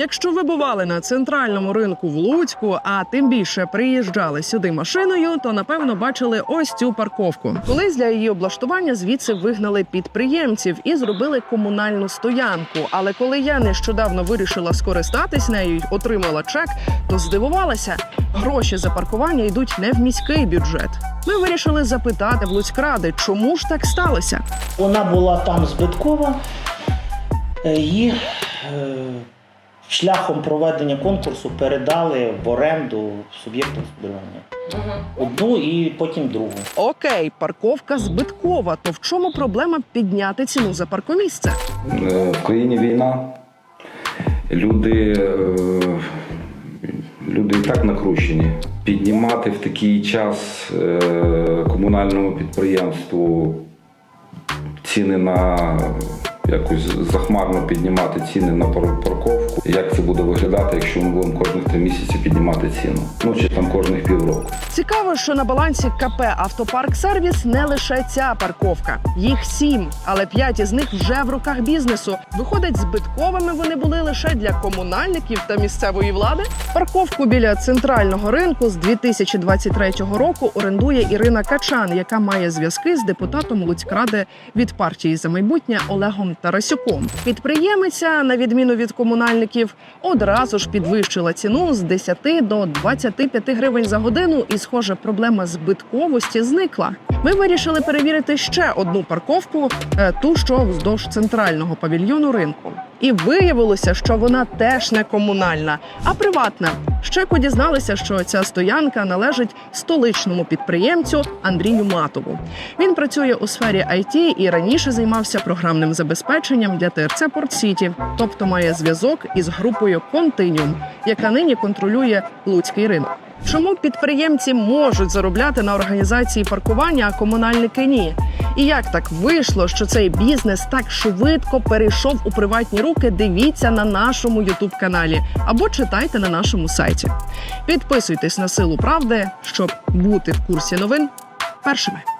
Якщо ви бували на центральному ринку в Луцьку, а тим більше приїжджали сюди машиною, то напевно бачили ось цю парковку. Колись для її облаштування звідси вигнали підприємців і зробили комунальну стоянку. Але коли я нещодавно вирішила скористатись нею й отримала чек, то здивувалася, гроші за паркування йдуть не в міський бюджет. Ми вирішили запитати в Луцькради, чому ж так сталося. Вона була там збиткова. е, Її е, шляхом проведення конкурсу передали в оренду суб'єкту господарювання. Одну і потім другу. Окей, парковка збиткова. То в чому проблема підняти ціну за паркомісце? Е, В країні війна. Люди, е, люди і так накручені. Піднімати в такий час е, комунальному підприємству ціни на якось захмарно піднімати ціни на пар- парковку. Як це буде виглядати, якщо ми будемо кожних три місяці піднімати ціну? Ну чи там кожних півроку. Цікаво, що на балансі КП Автопарк Сервіс не лише ця парковка, їх сім, але п'ять із них вже в руках бізнесу. Виходить, збитковими вони були лише для комунальників та місцевої влади. Парковку біля центрального ринку з 2023 року орендує Ірина Качан, яка має зв'язки з депутатом Луцькради від партії за майбутнє Олегом Тарасюком. Підприємиця, на відміну від комунальників, одразу ж підвищила ціну з 10 до 25 гривень за годину, і, схоже, проблема збитковості зникла. Ми вирішили перевірити ще одну парковку, е, ту, що вздовж центрального павільйону ринку. І виявилося, що вона теж не комунальна, а приватна. Щеку дізналися, що ця стоянка належить столичному підприємцю Андрію Матову. Він працює у сфері IT і раніше займався програмним забезпеченням для ТРЦ Порт Сіті, тобто має зв'язок із групою Континіум, яка нині контролює луцький ринок. Чому підприємці можуть заробляти на організації паркування, а комунальники ні? І як так вийшло, що цей бізнес так швидко перейшов у приватні руки? Дивіться на нашому ютуб каналі або читайте на нашому сайті. Підписуйтесь на силу правди, щоб бути в курсі новин першими.